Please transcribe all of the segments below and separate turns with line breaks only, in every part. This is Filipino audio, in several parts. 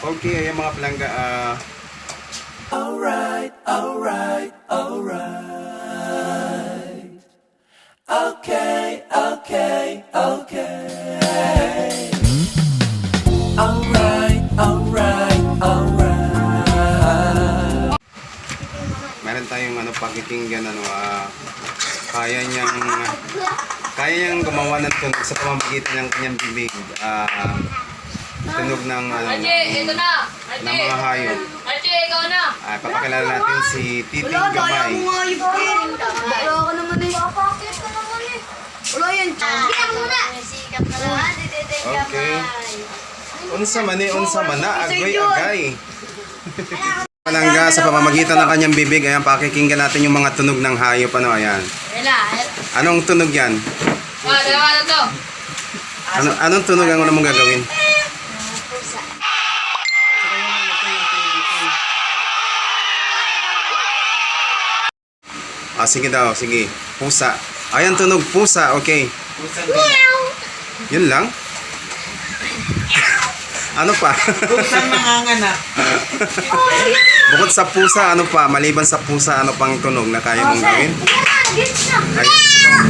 Okay, ayan mga palangga. ah,
Alright, alright, alright. Okay, okay, okay. Alright, alright, alright.
meron tayong ano, pakikinggan, ano, ah, kaya niyang, kaya niyang gumawa ng tunog sa pamamagitan ng kanyang bibig. Ah, tunog ng, ano,
Archie, ito na!
ng mga hayop.
Archie, ikaw na!
Ah, papakilala natin si Titing
Wala, kaya
Gamay.
mo nga yung pin. Wala ka naman eh.
Papakit ka naman eh!
Wala yan.
Ako muna! Sikap na naman, didedeng
Okay. Unsa man eh, unsa man na, agoy agay. Palangga sa pamamagitan ng kanyang bibig, ayan, pakikinggan natin yung mga tunog ng hayop, ano, ayan.
Na!
Anong tunog yan?
Ah, dalawa na to!
Ano, anong tunog ang una mong gagawin? Ah, sige daw, sige. Pusa. Ayan, tunog pusa, okay. Yun lang? ano pa?
Pusang nanganganak.
Bukod sa pusa, ano pa? Maliban sa pusa, ano pang tunog na kaya mong gawin? Ay, sa,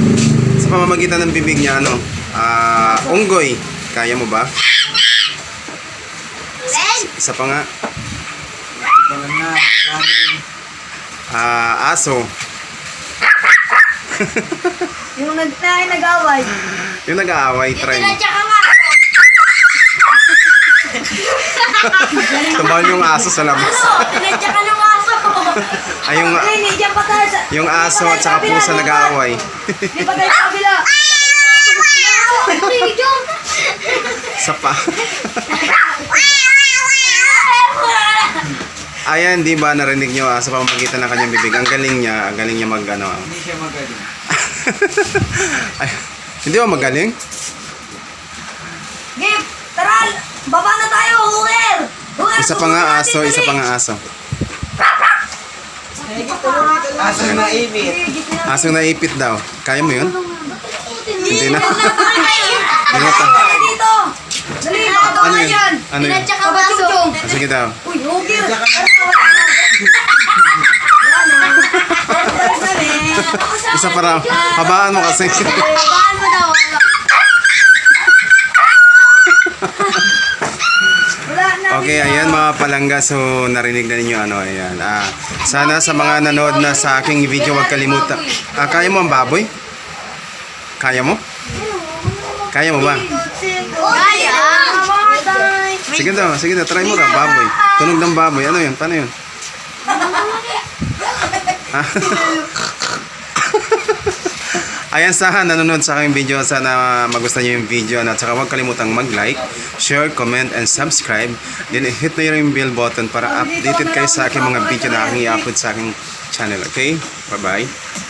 sa pamamagitan ng bibig niya, ano? Ah, unggoy. Kaya mo ba? Isa pa nga. Ah, aso.
Yung nag na, nag-away.
Yung nag-aaway, try mo.
Tsaka nga!
Tumahan yung aso sa labas.
Tinadya ka ng aso.
Ay, yung,
Ay, hindi dyan pa tayo sa...
yung aso at saka pusa nag-aaway.
Di pa tayo sa kabila.
Sa pa. Ayan, di ba narinig nyo ah, sa pamamagitan ng kanyang bibig. Ang galing niya, ang galing niya mag ano. ah.
Hindi siya magaling.
Ay, hindi ba magaling?
Gip, tara, baba na tayo, Hooker. Hooker,
Isa pa nga aso, isa pa nga aso.
Aso na ibit.
Aso na ipit daw. Kaya mo yun? Hindi na. Hindi na pa.
Dito. Dali,
Ano
na
yun? Ano yun?
Baso!
Ah, sige daw.
Na. Dali.
Isa pa raw. Habaan mo kasi.
Babaan mo daw!
Okay, ayan mga palangga. So, narinig na ninyo ano, ayan. Ah, sana sa mga nanood na sa aking video, huwag kalimutan. Ah, kaya mo ang baboy? Kaya mo? Kaya mo ba? Sige daw, sige daw, try mo daw, baboy. Tunog ng baboy. Ano yun? Paano yun? Ah. Ayan sa nanonood sa aking video. Sana magustuhan niyo yung video. At saka huwag kalimutang mag-like, share, comment, and subscribe. Then hit na yung bell button para updated kayo sa aking mga video na aking i-upload sa aking channel. Okay? Bye-bye.